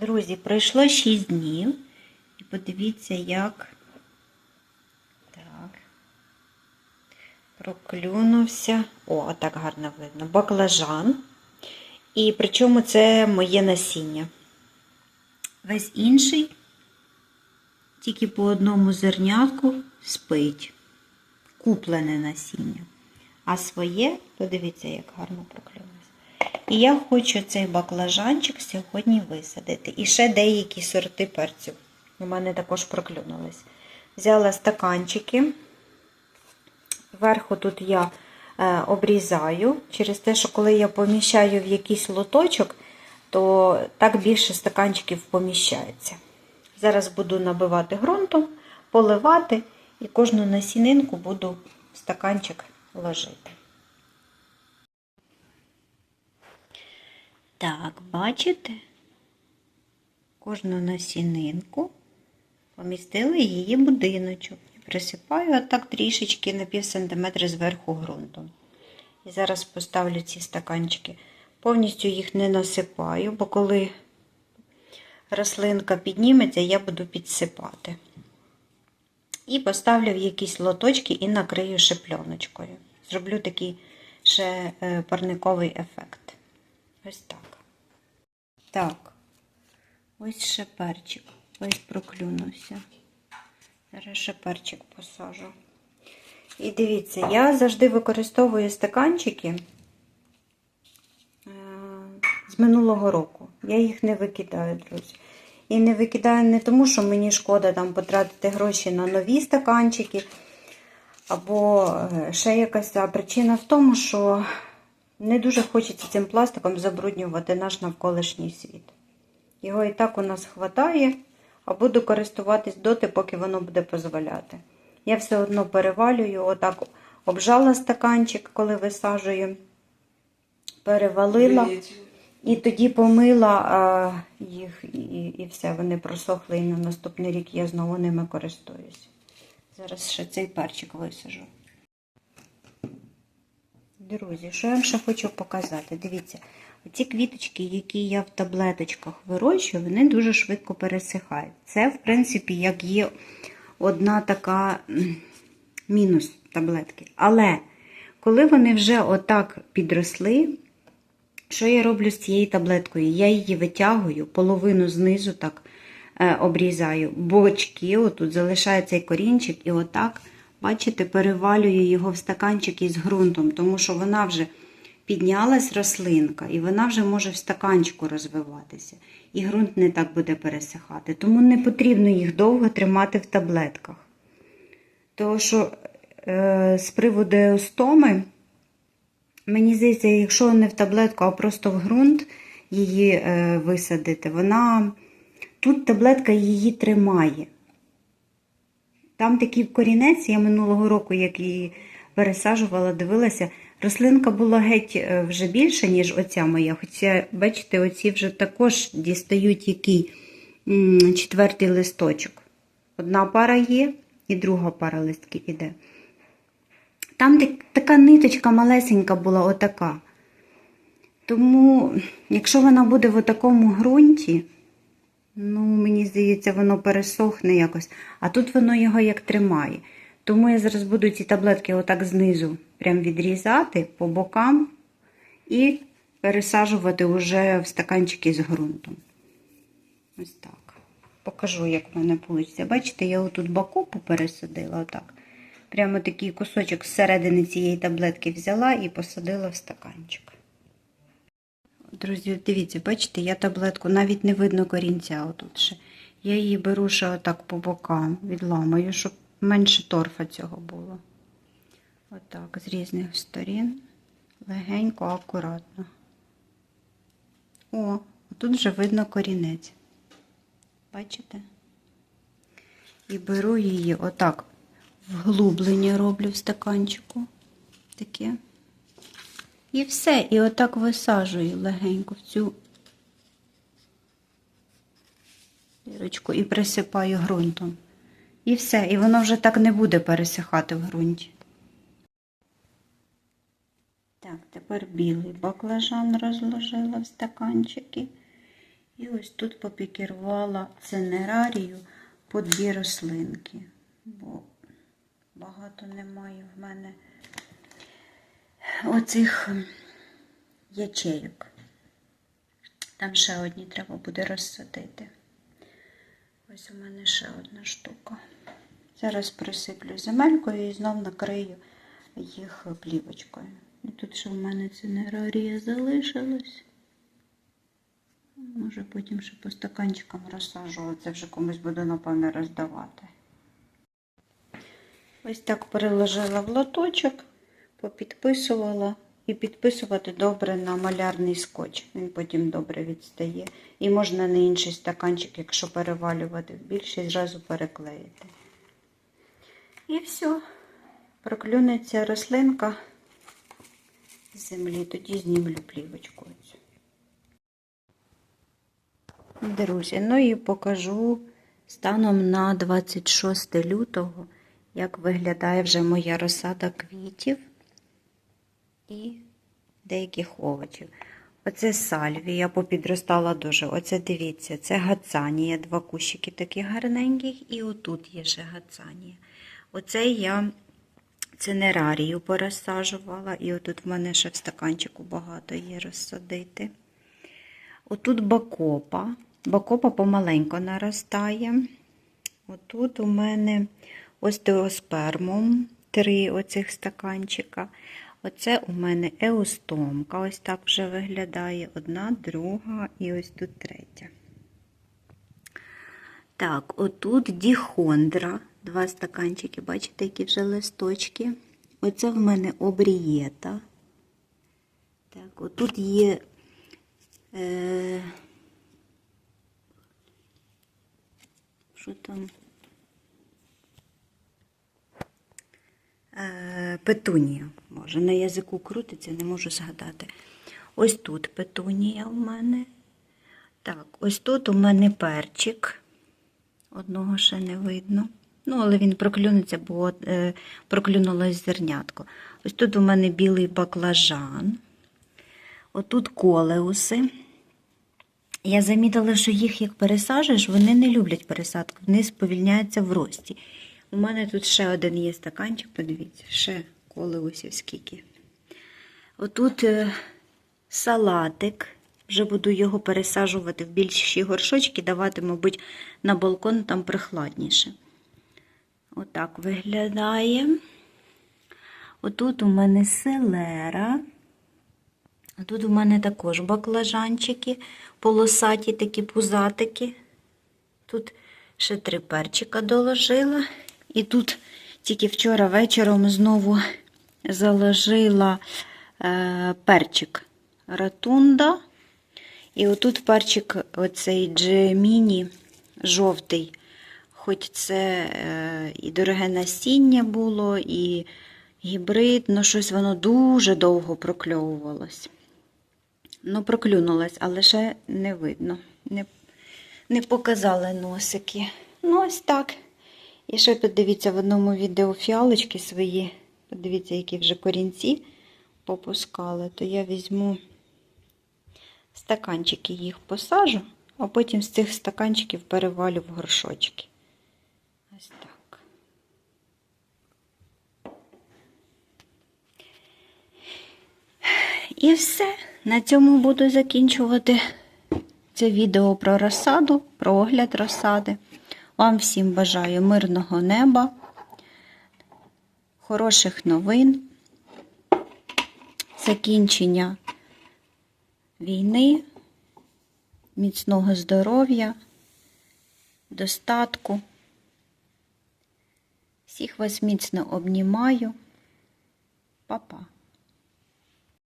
Друзі, пройшло 6 днів. І подивіться, як так. Проклюнувся. О, так гарно видно. Баклажан. І причому це моє насіння. Весь інший, тільки по одному зернятку спить. Куплене насіння. А своє, подивіться, як гарно проклюнувся. І я хочу цей баклажанчик сьогодні висадити. І ще деякі сорти перцю. У мене також проклюнулись. Взяла стаканчики. Вверху тут я е, обрізаю, через те, що коли я поміщаю в якийсь лоточок, то так більше стаканчиків поміщається. Зараз буду набивати ґрунтом, поливати і кожну насінинку буду в стаканчик ложити. Так, бачите? Кожну насінинку помістили її будиночок. Присипаю отак трішечки на пів сантиметра зверху ґрунтом. І зараз поставлю ці стаканчики. Повністю їх не насипаю, бо коли рослинка підніметься, я буду підсипати. І поставлю в якісь лоточки і накрию шипльоночкою. Зроблю такий ще е, парниковий ефект. Ось так. Так, ось ще перчик. Ось проклюнувся. Зараз ще перчик посажу. І дивіться, я завжди використовую стаканчики е, з минулого року. Я їх не викидаю, друзі. І не викидаю не тому, що мені шкода там потратити гроші на нові стаканчики, або е, ще якась причина в тому, що не дуже хочеться цим пластиком забруднювати наш навколишній світ. Його і так у нас хватає, а буду користуватись доти, поки воно буде дозволяти. Я все одно перевалюю, отак обжала стаканчик, коли висаджую, перевалила. І тоді помила їх, і, і все, вони просохли, і на наступний рік я знову ними користуюсь. Зараз ще цей перчик висажу. Друзі, що я вам ще хочу показати? Дивіться, оці квіточки, які я в таблеточках вирощую, вони дуже швидко пересихають. Це, в принципі, як є одна така мінус таблетки. Але коли вони вже отак підросли, що я роблю з цією таблеткою? Я її витягую, половину знизу так е, обрізаю, бочки, отут залишає цей корінчик, і отак, бачите, перевалюю його в стаканчик із ґрунтом, тому що вона вже піднялась рослинка, і вона вже може в стаканчику розвиватися. І ґрунт не так буде пересихати. Тому не потрібно їх довго тримати в таблетках. Тому що е, з приводу еостоми, Мені здається, якщо не в таблетку, а просто в ґрунт її е, висадити, вона тут таблетка її тримає. Там такий корінець, я минулого року, як її пересаджувала, дивилася, рослинка була геть е, вже більша, ніж оця моя. Хоча, бачите, оці вже також дістають який четвертий листочок. Одна пара є, і друга пара листків іде. Там так- така ниточка малесенька була, отака. Тому, якщо вона буде в такому ґрунті, ну, мені здається, воно пересохне якось. А тут воно його як тримає. Тому я зараз буду ці таблетки отак знизу прям відрізати по бокам і пересаджувати вже в стаканчики з ґрунтом. Ось так. Покажу, як в мене вийде. Бачите, я отут боку пересадила отак. Прямо такий кусочок зсередини цієї таблетки взяла і посадила в стаканчик. Друзі, дивіться, бачите, я таблетку навіть не видно корінця отут ще. Я її беру ще отак по бокам, відламаю, щоб менше торфа цього було. Отак, з різних сторін. Легенько, акуратно. О, тут вже видно корінець. Бачите? І беру її отак вглублення роблю в стаканчику. Таке. І все. І отак висаджую легенько в цю дірочку і присипаю ґрунтом. І все. І воно вже так не буде пересихати в ґрунті. Так, тепер білий баклажан розложила в стаканчики. І ось тут попікірувала цинерарію по дві рослинки, бо багато немає в мене оцих м, ячейок. Там ще одні треба буде розсадити. Ось у мене ще одна штука. Зараз присиплю земелькою і знов накрию їх плівочкою. І тут ще в мене цинерарія залишилась. Може потім ще по стаканчикам розсаджу, це вже комусь буду, напевне, роздавати. Ось так переложила в лоточок, попідписувала і підписувати добре на малярний скотч. Він потім добре відстає. І можна на інший стаканчик, якщо перевалювати в більший, зразу переклеїти. І все. Проклюнеться рослинка з землі, тоді знімлю плівочку. оцю. Друзі, ну і покажу станом на 26 лютого, як виглядає вже моя розсада квітів і деяких овочів. Оце сальвія попідростала дуже. Оце дивіться, це гацанія, два кущики таких гарненьких, і отут є ще гацанія. Оце я цинерарію порозсаджувала, і отут в мене ще в стаканчику багато є розсадити. Отут бакопа. Бакопа помаленько наростає. Отут у мене остеоспермум, три оцих стаканчика. Оце у мене еустомка. Ось так вже виглядає. Одна, друга і ось тут третя. Так, отут діхондра. Два стаканчики, бачите, які вже листочки. Оце в мене обрієта. Так, отут є. Е, що там? Е, петунія. Може, на язику крутиться, не можу згадати. Ось тут петунія у мене. Так, ось тут у мене перчик. Одного ще не видно. Ну, але він проклюнеться, бо е, проклюнулось зернятко. Ось тут у мене білий баклажан. Отут колеуси. Я замітила, що їх як пересаджуєш, вони не люблять пересадку, вони сповільняються в рості. У мене тут ще один є стаканчик, подивіться, ще колеусів скільки. Отут е, салатик. Вже буду його пересаджувати в більші горшочки, давати, мабуть, на балкон там прохладніше. Отак виглядає. Отут у мене селера. Тут у мене також баклажанчики, полосаті такі пузатики. Тут ще три перчика доложила. І тут тільки вчора вечором знову заложила е, перчик ратунда. І отут перчик оцей джеміні жовтий. Хоч це е, і дороге насіння було, і гібрид, але щось воно дуже довго прокльовувалось. Ну, проклюнулось, але ще не видно. Не, не показали носики. Ну, ось так. І ще подивіться в одному відео фіалочки свої. Подивіться, які вже корінці попускали. То я візьму стаканчики їх посажу, а потім з цих стаканчиків перевалю в горшочки. Ось так. І все. На цьому буду закінчувати це відео про розсаду, про огляд розсади. Вам всім бажаю мирного неба, хороших новин, закінчення війни, міцного здоров'я, достатку. Всіх вас міцно обнімаю. Па-па.